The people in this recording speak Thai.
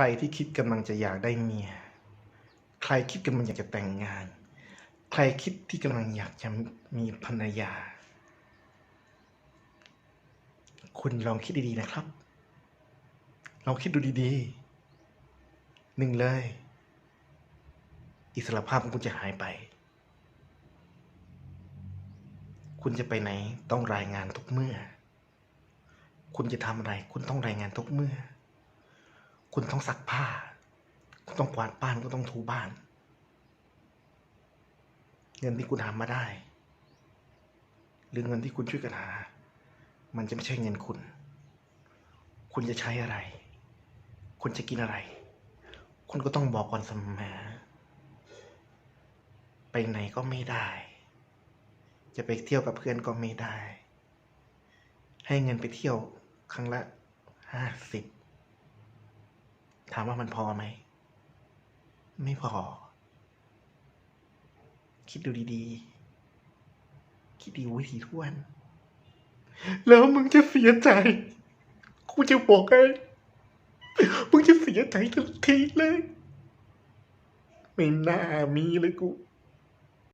รที่คิดกำลังจะอยากได้เมีย ใครคิดกำลังอยากจะแต่งงาน ใครคิดที่กำลังอยากจะมีภรรยา คุณลองคิดดีๆนะครับ ลองคิดดูดีๆ หนึ่งเลย อิสรภาพของคุณจะหายไป คุณจะไปไหนต้องรายงานทุกเมื่อ คุณจะทำอะไร คุณต้องรายงานทุกเมื่อ คุณต้องซักผ้า คุณต้องกวาดบ้านคุณต้องถูบ้าน เงินที่คุณหามาได้ หรือเงินที่คุณช่วยกันหา มันจะไม่ใช่เงินคุณ คุณจะใช้อะไร คุณจะกินอะไร คุณก็ต้องบอกก่อนเสมอไปไหนก็ไม่ได้ จะไปเที่ยวกับเพื่อนก็ไม่ได้ ให้เงินไปเที่ยวครั้งละห้าสิบ ถามว่ามันพอไหม ไม่พอ คิดดูดีๆ คิดดีวิธีท้วน แล้วมึงจะเสียใจ กูจะบอกให้มึงจะเสียใจทันทีเลย ไม่น่ามีเลยกู